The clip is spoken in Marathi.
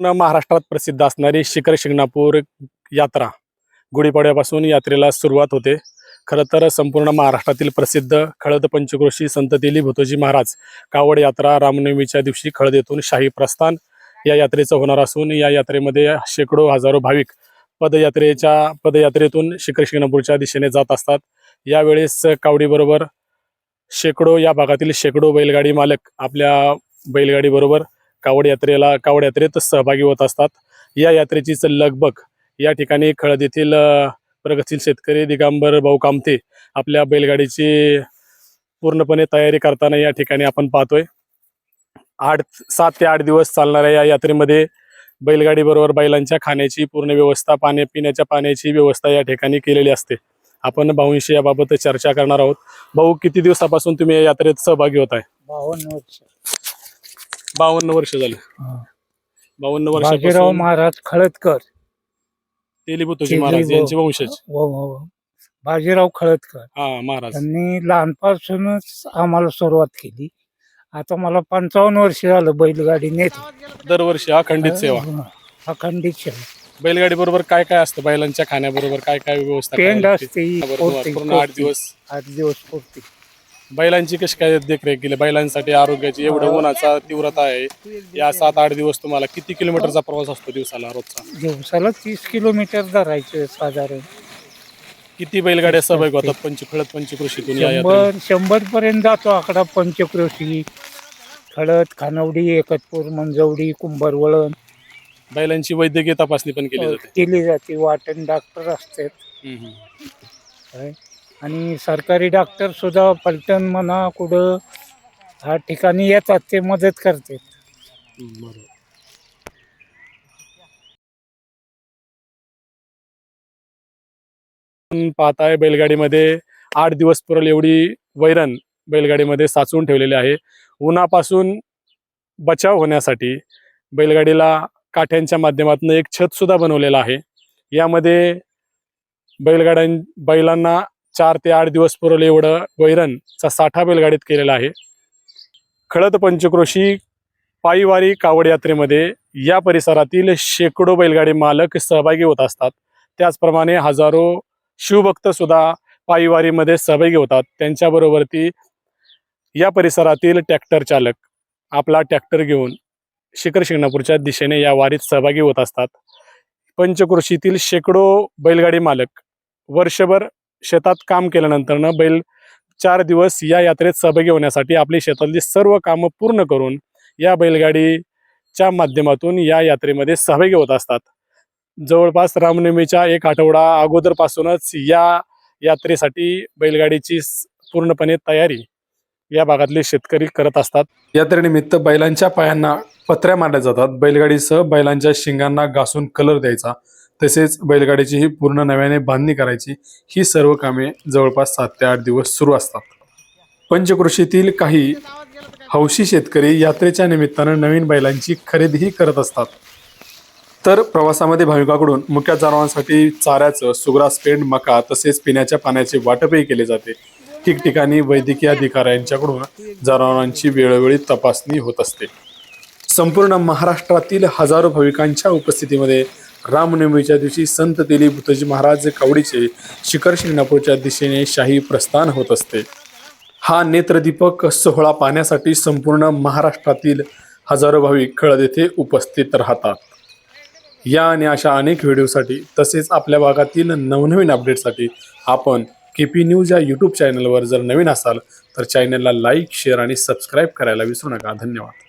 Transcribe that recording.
महाराष्ट्रात प्रसिद्ध असणारी शिखर शिंगणापूर यात्रा गुढीपाड्यापासून यात्रेला सुरुवात होते. खरं तर संपूर्ण महाराष्ट्रातील प्रसिद्ध खळद पंचक्रोशी संत भुतोजी महाराज कावड यात्रा रामनवमीच्या दिवशी खळद येथून शाही प्रस्थान या यात्रेचं होणार असून या यात्रेमध्ये शेकडो हजारो भाविक पदयात्रेच्या पदयात्रेतून शिखर शिंगणापूरच्या दिशेने जात असतात. यावेळेस कावडीबरोबर शेकडो या भागातील शेकडो बैलगाडी मालक आपल्या बैलगाडीबरोबर कावड यात्रेला कावड यात्रेत सहभागी होत असतात. या यात्रेचीच लगबग या ठिकाणी खळद येथील प्रगतशील शेतकरी दिगंबर भाऊ कामते आपल्या बैलगाडीची पूर्णपणे तयारी करताना या ठिकाणी आपण पाहतोय. आठ सात ते आठ दिवस चालणाऱ्या या यात्रेमध्ये बैलगाडीबरोबर बैलांच्या खाण्याची पूर्ण व्यवस्था पाण्या पिण्याच्या पाण्याची व्यवस्था या ठिकाणी केलेली असते. आपण भाऊंशी याबाबत चर्चा करणार आहोत. भाऊ किती दिवसापासून तुम्ही या यात्रेत सहभागी होत आहे बावन्न वर्ष बावन्न वर्ष झाले. हा. बावन्न बाजीराव वर्षापासून महाराज खळदकर. तेली महाराज. यांचे वंशज. व- व- बाजीराव खळदकर. हा महाराज. त्यांनी लहानपासूनच आम्हाला सुरुवात केली. आता मला पंचावन्न वर्ष झालं बैलगाडी नेत. दरवर्षी अखंडित सेवा. अखंडित सेवा. बैलगाडी बरोबर काय काय असतं? बैलांच्या खाण्याबरोबर काय काय व्यवस्था पेंड? असते पूर्ण आठ. दिवस. आठ दिवस पुरती बैलांची कशी काय देखरेख केली? बैलांसाठी आरोग्याची एवढं उन्हाचा तीव्रता आहे. या सात आठ दिवस तुम्हाला किती किलोमीटरचा प्रवास असतो दिवसाला रोजचा? दिवसाला तीस किलोमीटर धरायचं साधारण. किती बैलगाड्या सहभागी होतात? पंचखळत पंचकृषीतून या यात्रेत? शंभर शंभर पर्यंत जातो आकडा पंचक्रोशी. खळद खानवडी एकतपूर मंजवडी कुंभारवळण. बैलांची वैद्यकीय तपासणी पण केली जाते. केली जाते. वाटण डॉक्टर असतात. हम्म, हम्म. काय? आणि सरकारी डॉक्टर सुद्धा पलटण म्हणा कुठं ह्या ठिकाणी येतात ते मदत करते. बरोबर आपण पाहताय बैलगाडीमध्ये आठ दिवस पुरेल एवढी वैरण बैलगाडीमध्ये साचवून ठेवलेली आहे. उन्हापासून बचाव होण्यासाठी बैलगाडीला काठ्यांच्या माध्यमातून एक छत सुद्धा बनवलेलं आहे. यामध्ये बैलगाड्यां बैलांना चार ते आठ दिवस पुरेल एवढं वैरणचा साठा बैलगाडीत केलेला आहे. खळद पंचक्रोशी पायीवारी कावड यात्रेमध्ये या परिसरातील शेकडो बैलगाडी मालक सहभागी होत असतात. त्याचप्रमाणे हजारो शिवभक्त सुद्धा पायीवारीमध्ये सहभागी होतात. त्यांच्याबरोबर ती या परिसरातील ट्रॅक्टर चालक आपला ट्रॅक्टर घेऊन शिखर शिंगणापूरच्या दिशेने या वारीत सहभागी होत असतात. पंचकृषीतील शेकडो बैलगाडी मालक वर्षभर शेतात काम केल्यानंतरनं बैल चार दिवस या यात्रेत सहभागी होण्यासाठी आपली शेतातली सर्व कामं पूर्ण करून या बैलगाडीच्या माध्यमातून या यात्रेमध्ये सहभागी होत असतात. जवळपास रामनवमीच्या एक आठवडा अगोदरपासूनच या यात्रेसाठी बैलगाडीची पूर्णपणे तयारी या भागातले शेतकरी करत असतात. यात्रेनिमित्त बैलांच्या पायांना पत्र्या मारल्या जातात. बैलगाडीसह बैलांच्या शिंगांना घासून कलर द्यायचा. तसेच बैलगाडीची ही पूर्ण नव्याने बांधणी करायची ही सर्व कामे जवळपास सात ते आठ दिवस सुरू असतात. पंचकृषीतील काही हौशी शेतकरी यात्रेच्या निमित्तानं नवीन बैलांची खरेदीही करत असतात. तर प्रवासामध्ये भाविकाकडून मुख्य जनावरांसाठी चाऱ्याचं सुग्रास पेंड मका तसेच पिण्याच्या पाण्याचे वाटपही केले जाते. ठिकठिकाणी वैद्यकीय अधिकाऱ्यांच्याकडून जनावरांची वेळोवेळी तपासणी होत असते. संपूर्ण महाराष्ट्रातील हजारो भाविकांच्या उपस्थितीमध्ये रामनवमीच्या दिवशी संत दिलीप भुतजी महाराज कावडीचे शिखर शिंगणापूरच्या दिशेने शाही प्रस्थान होत असते. हा नेत्रदीपक सोहळा पाहण्यासाठी संपूर्ण महाराष्ट्रातील हजारो भाविक खळद येथे उपस्थित राहतात. या आणि अशा अनेक व्हिडिओसाठी तसेच आपल्या भागातील नवनवीन अपडेटसाठी आपण के पी न्यूज या यूट्यूब चॅनलवर जर नवीन असाल तर चॅनलला लाईक शेअर आणि सबस्क्राईब करायला विसरू नका. धन्यवाद.